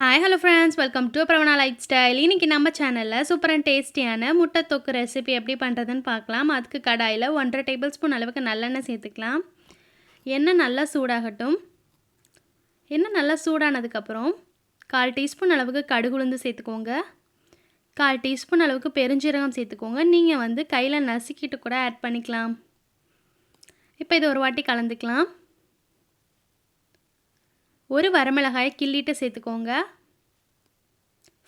Hi hello friends welcome to Pravana lifestyle இன்றைக்கி நம்ம சேனலில் சூப்பர் அண்ட் டேஸ்டியான முட்டை தொக்கு ரெசிபி எப்படி பண்ணுறதுன்னு பார்க்கலாம். அதுக்கு கடாயில் ஒன்றரை டேபிள் ஸ்பூன் அளவுக்கு நல்லெண்ணெய் சேர்த்துக்கலாம். எண்ணெய் நல்லா சூடாகட்டும். எண்ணெய் நல்லா சூடானதுக்கப்புறம் கால் டீஸ்பூன் அளவுக்கு கடுகுளுந்து சேர்த்துக்கோங்க. கால் டீஸ்பூன் அளவுக்கு பெருஞ்சீரகம் சேர்த்துக்கோங்க. நீங்கள் வந்து கையில் நசுக்கிட்டு கூட ஆட் பண்ணிக்கலாம். இப்போ இதை ஒரு வாட்டி கலந்துக்கலாம். ஒரு வரமிளகாயை கிள்ளிட்டு சேர்த்துக்கோங்க.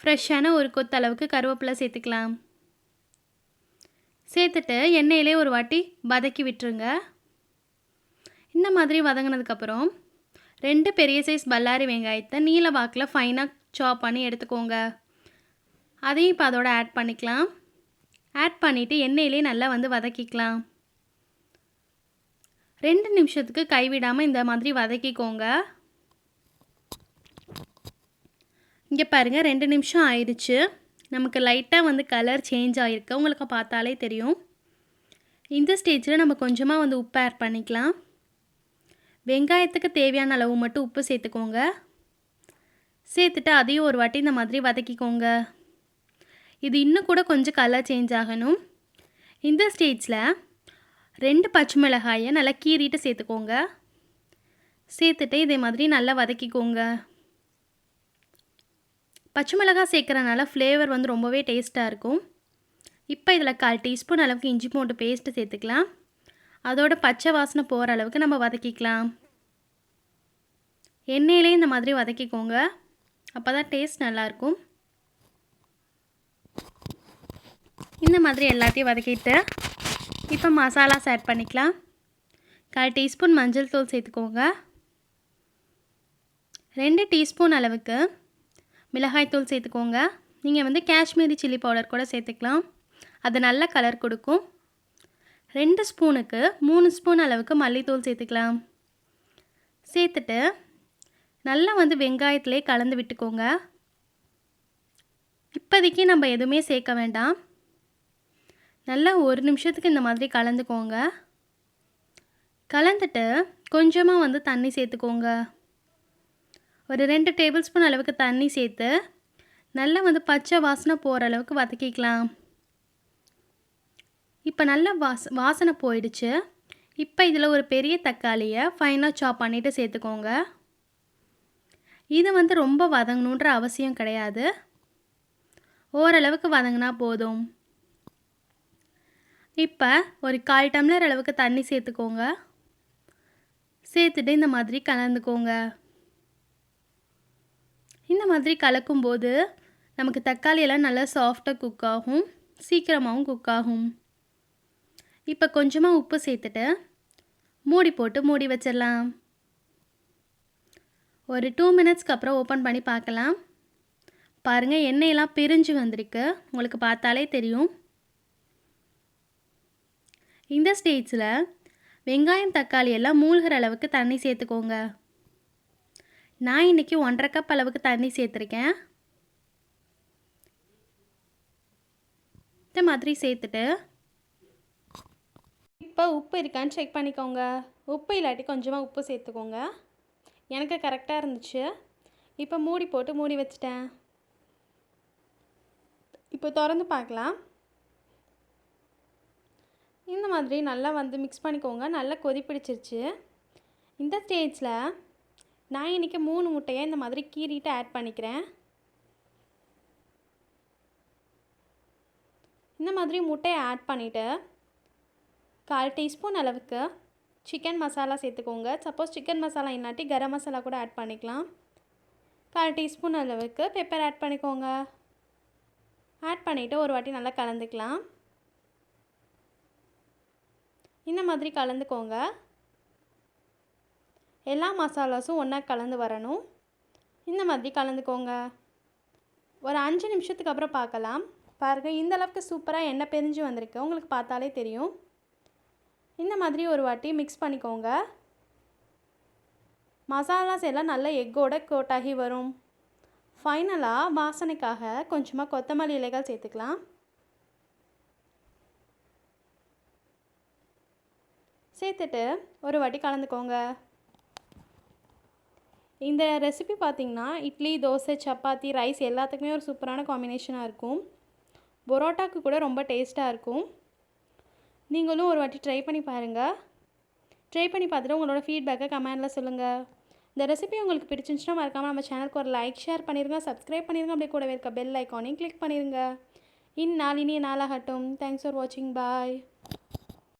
ஃப்ரெஷ்ஷான ஒரு கொத்து அளவுக்கு கருவேப்பிலை சேர்த்துக்கலாம். சேர்த்துட்டு எண்ணெயிலே ஒரு வாட்டி வதக்கி விட்டுருங்க. இந்த மாதிரி வதங்கினதுக்கப்புறம் ரெண்டு பெரிய சைஸ் பல்லாரி வெங்காயத்தை நீல வாக்கில் ஃபைனாக சாப் பண்ணி எடுத்துக்கோங்க. அதையும் இப்போ அதோட ஆட் பண்ணிக்கலாம். ஆட் பண்ணிவிட்டு எண்ணெயிலே நல்லா வந்து வதக்கிக்கலாம். ரெண்டு நிமிஷத்துக்கு கைவிடாமல் இந்த மாதிரி வதக்கிக்கோங்க. இங்கே பாருங்கள் ரெண்டு நிமிஷம் ஆயிடுச்சு. நமக்கு லைட்டாக வந்து கலர் சேஞ்ச் ஆகிருக்கு உங்களுக்கு பார்த்தாலே தெரியும். இந்த ஸ்டேஜில் நம்ம கொஞ்சமாக வந்து உப்பு ஆட் பண்ணிக்கலாம். வெங்காயத்துக்கு தேவையான அளவு மட்டும் உப்பு சேர்த்துக்கோங்க. சேர்த்துட்டு அதையும் ஒரு வாட்டி இந்த மாதிரி வதக்கிக்கோங்க. இது இன்னும் கூட கொஞ்சம் கலர் சேஞ்ச் ஆகணும். இந்த ஸ்டேஜில் ரெண்டு பச்சை மிளகாயை நல்லா கீறிட்டு சேர்த்துக்கோங்க. சேர்த்துட்டு இதே மாதிரி நல்லா வதக்கிக்கோங்க. பச்சை மிளகாய் சேர்க்குறனால ஃப்ளேவர் வந்து ரொம்பவே டேஸ்ட்டாக இருக்கும். இப்போ இதில் கால் டீஸ்பூன் அளவுக்கு இஞ்சி பூண்டு பேஸ்ட்டு சேர்த்துக்கலாம். அதோட பச்சை வாசனை போகிற அளவுக்கு நம்ம வதக்கிக்கலாம். எண்ணெயிலே இந்த மாதிரி வதக்கிக்கோங்க. அப்போ தான் டேஸ்ட் நல்லாயிருக்கும் இந்த மாதிரி எல்லாத்தையும் வதக்கிட்டு இப்போ மசாலாஸ் ஆட் பண்ணிக்கலாம். கால் டீஸ்பூன் மஞ்சள் தூள் சேர்த்துக்கோங்க. ரெண்டு டீஸ்பூன் அளவுக்கு மிளகாய்த்தூள் சேர்த்துக்கோங்க. நீங்கள் வந்து காஷ்மீரி சில்லி பவுடர் கூட சேர்த்துக்கலாம். அது நல்ல கலர் கொடுக்கும். ரெண்டு ஸ்பூனுக்கு மூணு ஸ்பூன் அளவுக்கு மல்லித்தூள் சேர்த்துக்கலாம். சேர்த்துட்டு நல்லா வந்து வெங்காயத்திலே கலந்து விட்டுக்கோங்க. இப்போதைக்கு நம்ம எதுவுமே சேர்க்க வேண்டாம். நல்லா ஒரு நிமிஷத்துக்கு இந்த மாதிரி கலந்துக்கோங்க. கலந்துட்டு கொஞ்சமாக வந்து தண்ணி சேர்த்துக்கோங்க. ஒரு ரெண்டு டேபிள் ஸ்பூன் அளவுக்கு தண்ணி சேர்த்து நல்லா வந்து பச்சை வாசனை போகிற அளவுக்கு வதக்கிக்கலாம். இப்போ நல்லா வாச வாசனை போயிடுச்சு. இப்போ இதில் ஒரு பெரிய தக்காளியை ஃபைனாக சாப் பண்ணிவிட்டு சேர்த்துக்கோங்க. இது வந்து ரொம்ப வதங்கணுன்ற அவசியம் கிடையாது. ஓரளவுக்கு வதங்கினா போதும். இப்போ ஒரு கால் டம்ளர் அளவுக்கு தண்ணி சேர்த்துக்கோங்க. சேர்த்துட்டு இந்த மாதிரி கலந்துக்கோங்க. இந்த மாதிரி கலக்கும்போது நமக்கு தக்காளியெல்லாம் நல்லா சாஃப்டாக குக் ஆகும். சீக்கிரமாகவும் குக் ஆகும். இப்போ கொஞ்சமாக உப்பு சேர்த்துட்டு மூடி போட்டு மூடி வச்சிடலாம். ஒரு டூ மினிட்ஸ்க்கு அப்புறம் ஓப்பன் பண்ணி பார்க்கலாம். பாருங்கள் எண்ணெயெல்லாம் பிரிஞ்சு வந்திருக்கு. உங்களுக்கு பார்த்தாலே தெரியும். இந்த ஸ்டேஜில் வெங்காயம் தக்காளி எல்லாம் மூழ்கிற அளவுக்கு தண்ணி சேர்த்துக்கோங்க. நான் இன்றைக்கி ஒன்றரை கப் அளவுக்கு தண்ணி சேர்த்துருக்கேன். இந்த மாதிரி சேர்த்துட்டு இப்போ உப்பு இருக்கான்னு செக் பண்ணிக்கோங்க. உப்பு இல்லாட்டி கொஞ்சமாக உப்பு சேர்த்துக்கோங்க. எனக்கு கரெக்டாக இருந்துச்சு. இப்போ மூடி போட்டு மூடி வச்சிட்டேன். இப்போ திறந்து பார்க்கலாம். இந்த மாதிரி நல்லா வந்து மிக்ஸ் பண்ணிக்கோங்க. நல்லா கொதி பிடிச்சிருச்சு இந்த ஸ்டேஜில் நான் இன்றைக்கி மூணு முட்டையை இந்த மாதிரி கீறிட்டு ஆட் பண்ணிக்கிறேன். இந்த மாதிரி முட்டையை ஆட் பண்ணிவிட்டு கால் டீஸ்பூன் அளவுக்கு சிக்கன் மசாலா சேர்த்துக்கோங்க. சப்போஸ் சிக்கன் மசாலா இல்லாட்டி கரம் மசாலா கூட ஆட் பண்ணிக்கலாம். கால் டீஸ்பூன் அளவுக்கு பெப்பர் ஆட் பண்ணிக்கோங்க. ஆட் பண்ணிவிட்டு ஒரு வாட்டி நல்லா கலந்துக்கலாம். இந்த மாதிரி கலந்துக்கோங்க. எல்லா மசாலாஸும் ஒன்றா கலந்து வரணும். இந்த மாதிரி கலந்துக்கோங்க. ஒரு அஞ்சு நிமிஷத்துக்கு அப்புறம் பார்க்கலாம். பாருங்கள் இந்த அளவுக்கு சூப்பராக எண்ணெய் பிரிஞ்சு வந்திருக்கு. உங்களுக்கு பார்த்தாலே தெரியும். இந்த மாதிரி ஒரு வாட்டி மிக்ஸ் பண்ணிக்கோங்க. மசாலாஸ் எல்லாம் நல்லா எக்கோட கோட்டாகி வரும். ஃபைனலாக வாசனைக்காக கொஞ்சமாக கொத்தமல்லி இலைகள் சேர்த்துக்கலாம். சேர்த்துட்டு ஒரு வாட்டி கலந்துக்கோங்க. இந்த ரெசிபி பார்த்திங்கன்னா இட்லி தோசை சப்பாத்தி ரைஸ் எல்லாத்துக்குமே ஒரு சூப்பரான காம்பினேஷனாக இருக்கும். பொரோட்டாக்கு கூட ரொம்ப டேஸ்ட்டாக இருக்கும். நீங்களும் ஒரு வாட்டி ட்ரை பண்ணி பாருங்கள் ட்ரை பண்ணி பார்த்துட்டு உங்களோட ஃபீட்பேக்கை கமெண்டில் சொல்லுங்கள் இந்த ரெசிபி உங்களுக்கு பிடிச்சிருந்துச்சுன்னா மறக்காமல் நம்ம சேனலுக்கு ஒரு லைக் ஷேர் பண்ணிடுங்க சப்ஸ்கிரைப் பண்ணிடுங்க அப்படியே கூடவே இருக்க பெல் ஐக்கானையும் கிளிக் பண்ணிடுங்க இந்நாள் இனிய நாளாகட்டும். தேங்க்ஸ் ஃபார் வாட்சிங் பாய்